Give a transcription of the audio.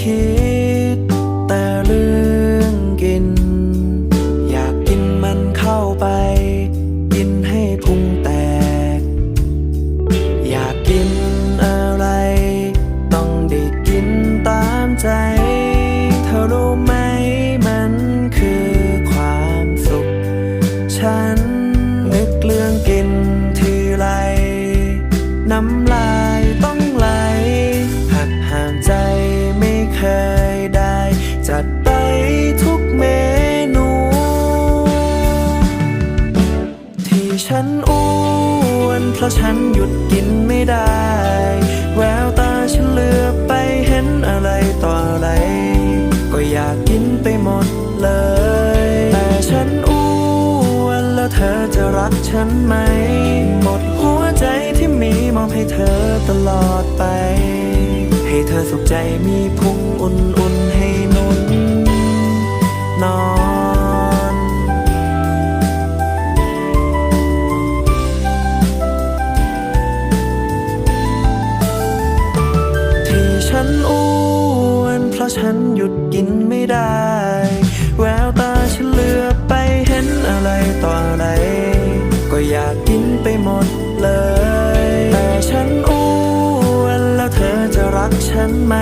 คิด แต่เรื่องกิน อยากกินมันเข้าไป กินให้พุงแตก อยากกินอะไร ต้องได้กินตามใจ เธอรู้ไหมมันคือความสุข ฉันนึกเรื่องกินทีไร น้ำลาย ฉันอ้วน เพราะฉันหยุดกินไม่ได้ แววตาฉันเลือบไปเห็นอะไรต่ออะไร ก็อยากกินไปหมดเลย แต่ฉันอ้วนแล้วเธอจะรักฉันไหม หมดหัวใจที่มีมอบให้เธอตลอดไป ให้เธอสุขใจมีพุงอุ่นๆให้ ฉันหยุดกินไม่ได้ แววตาฉันเลือบไปเห็นอะไรต่ออะไร ก็อยากกินไปหมดเลย แต่ฉันอ้วนแล้วเธอจะรักฉันไหม